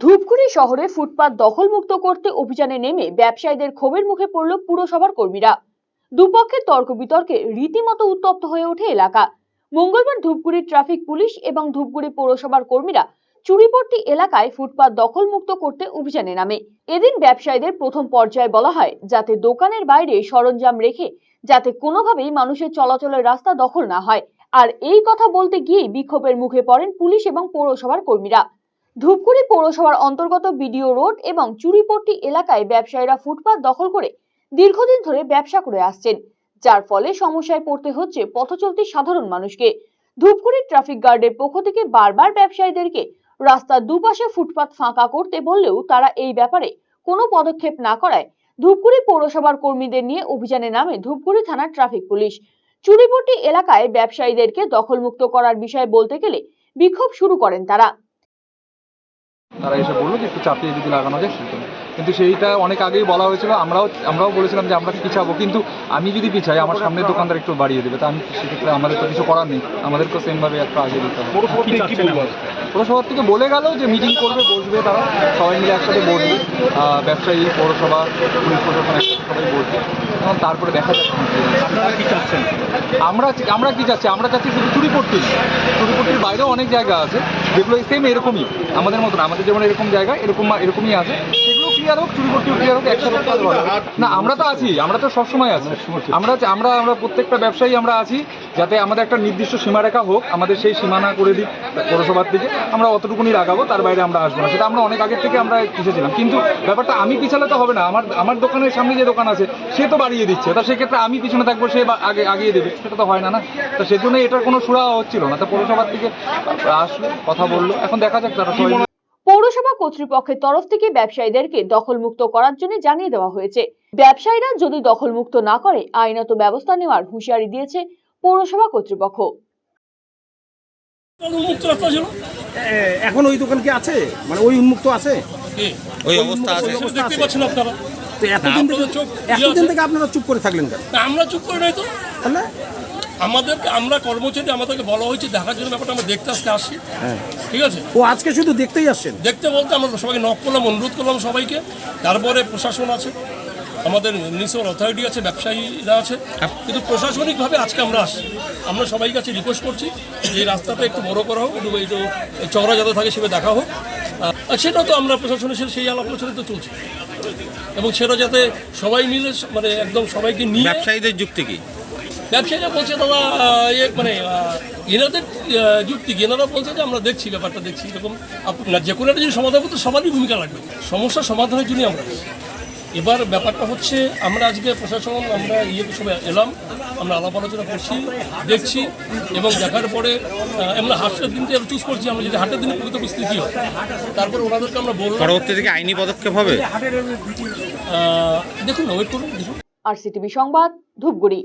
ধূপগুড়ি শহরে ফুটপাত দখলমুক্ত করতে অভিযানে নেমে ব্যবসায়ীদের ক্ষোভের মুখে পড়ল পুরসভার কর্মীরা। দুপক্ষের তর্ক বিতর্কে রীতিমতো উত্তপ্ত হয়ে ওঠে এলাকা। মঙ্গলবার ধূপগুড়ি ট্রাফিক পুলিশ এবং ধূপগুড়ি পৌরসভার কর্মীরা চুরিপট্টি এলাকায় ফুটপাত দখলমুক্ত করতে অভিযানে নামে। এদিন ব্যবসায়ীদের প্রথম পর্যায়ে বলা হয়, যাতে দোকানের বাইরে সরঞ্জাম রেখে, যাতে কোনোভাবেই মানুষের চলাচলের রাস্তা দখল না হয়। আর এই কথা বলতে গিয়েই বিক্ষোভের মুখে পড়েন পুলিশ এবং পৌরসভার কর্মীরা। ধূপগুড়ি পৌরসভার অন্তর্গত বিডিও রোড এবং চুরিপট্টি এলাকায় ব্যবসায়ীরা ফুটপাত দখল করে দীর্ঘদিন ধরে ব্যবসা করে আসছেন, যার ফলে সমস্যায় পড়তে হচ্ছে পথচলতি সাধারণ মানুষকে। ধূপগুড়ি ট্রাফিক গার্ডের পক্ষ থেকে বারবার ব্যবসায়ীদেরকে রাস্তার দুপাশে ফুটপাত ফাঁকা করতে বললেও তারা এই ব্যাপারে কোনো পদক্ষেপ না করায়। ধূপগুড়ি পৌরসভার কর্মীদের নিয়ে অভিযানে নামে ধূপগুড়ি থানার ট্রাফিক পুলিশ। চুরিপট্টি এলাকায় ব্যবসায়ীদেরকে দখলমুক্ত করার বিষয়ে বলতে গেলে বিক্ষোভ শুরু করেন তারা। তারা এসে বলল যে একটু চাপিয়ে যদি লাগানো যায় সেরকম কিন্তু সেইটা অনেক আগেই বলা হয়েছিল আমরাও আমরাও বলেছিলাম যে আমরা পিছাবো কিন্তু আমি যদি পিছাই আমার সামনের দোকানদার একটু বাড়িয়ে দেবে। তা আমি সেক্ষেত্রে আমাদের তো কিছু করার নেই আমাদেরকেও সেমভাবে একটা আগে দিতে হবে। পৌরসভার থেকে বলে গেল যে মিটিং করবে বসবে তারা সবাই মিলে একসাথে বসবে আহ, ব্যবসায়ী পৌরসভা পুলিশ প্রশাসন একসাথে সবাই বসবে। তারপরে দেখা যাচ্ছে আপনারা কি চাচ্ছেন? আমরা আমরা কি চাচ্ছি? আমরা চাচ্ছি শুধু চুরিপট্টি চুরিপট্টির বাইরেও অনেক জায়গা আছে। যেগুলো সেম এরকমই। আমাদের মতন আমাদের যেমন এরকম জায়গা এরকম এরকমই আছে। সেগুলো ক্লিয়ার হোক চুরিপট্টিও ক্লিয়ার হোক একসাথে না আমরা তো আছি। আমরা তো সবসময় আছি। আমরা আমরা আমরা প্রত্যেকটা ব্যবসায়ী আমরা আছি। যাতে আমাদের একটা নির্দিষ্ট সীমারেখা হোক আমাদের সেই সীমানা করে দিক পৌরসভার থেকে আমরা অতটুকুনি লাগাবো তার বাইরে আমরা আসব না। সেটা আমরা অনেক আগের থেকে আমরা পিছিয়েছিলাম কিন্তু ব্যাপারটা আমি পিছালে তো হবে না। আমার আমার দোকানের সামনে যে দোকান আছে সে তো বাড়িয়ে দিচ্ছে। তা সেক্ষেত্রে আমি পিছনে থাকব সে আগে আগিয়ে দেবে। সেটা তো হয় না না। তো সেজন্য এটার কোনো সুরা হচ্ছিল না। তো পৌরসভার থেকে আসলো কথা বলল। এখন দেখা যাক তারা সবাই পৌরসভা কর্তৃপক্ষের তরফ থেকে ব্যবসায়ীদেরকে দখলমুক্ত করার জন্য জানিয়ে দেওয়া হয়েছে। ব্যবসায়ীরা যদি দখলমুক্ত না করে আইনত ব্যবস্থা নেওয়ার হুঁশিয়ারি দিয়েছে পৌরসভা কর্তৃপক্ষ। এখন ওই দোকান কি আছে? মানে ওই উন্মুক্ত আছে? ওই অবস্থা আছে। দেখতে পাচ্ছেন আপনারা। তো এতদিন থেকে এতদিন থেকে আপনারা চুপ করে থাকলেন কেন? আমরা চুপ করে নাই তো তাহলে? আমাদেরকে আমরা কর্মচারী আমাদেরকে বলা হয়েছে দেখার জন্য ব্যাপারটা আমরা দেখতে আসতে আসছি হ্যাঁ। ঠিক আছে? ও আজকে শুধু দেখতেই আসছেন? দেখতে বলতে আমরা সবাইকে নক করলাম অনুরোধ করলাম সবাইকে। তারপরে প্রশাসন আছে। আমাদের মিউনিসিপাল অথরিটি আছে ব্যবসায়ীরা আছে। কিন্তু প্রশাসনিকভাবে আজকে আমরা আসছি। আমরা সবাই কাছে রিকোয়েস্ট করছি যে এই রাস্তাটা একটু বড় করা হোক একটু একটু চওড়া যাতে থাকে সেভাবে দেখা হোক। সেটা তো আমরা প্রশাসনের সাথে সেই আলাপ আলোচনা তো চলছে। এবং সেটা যাতে সবাই মিলে মানে একদম সবাইকে নিয়ে ব্যবসায়ীদের যুক্তি কি? ব্যবসায়ীরা বলছে দাদা ইয়ে মানে এনাদের যুক্তি কি? এনারা বলছে যে আমরা দেখছি ব্যাপারটা দেখছি। এরকম আপনার যে কোনো একটা যদি সমাধান করতে সবারই ভূমিকা লাগবে। সমস্যা সমাধানের জন্যই আমরা। এবার ব্যাপারটা হচ্ছে আমরা আজকে প্রশাসন আমরা ইয়ে সবাই এলাম আমরা আলাপ আলোচনা করছি দেখছি এবং দেখার পরে আমরা হাটের দিনকে চুজ করছি আমরা যদি হাটের দিনে প্রকৃত পরিস্থিতি হয়। তারপরে ওনাদেরকে আমরা বলব পরবর্তী থেকে আইনি পদক্ষেপ হবে? দেখুন ওয়েট করুন দেখুন। আর সিটিভি সংবাদ ধূপগুড়ি।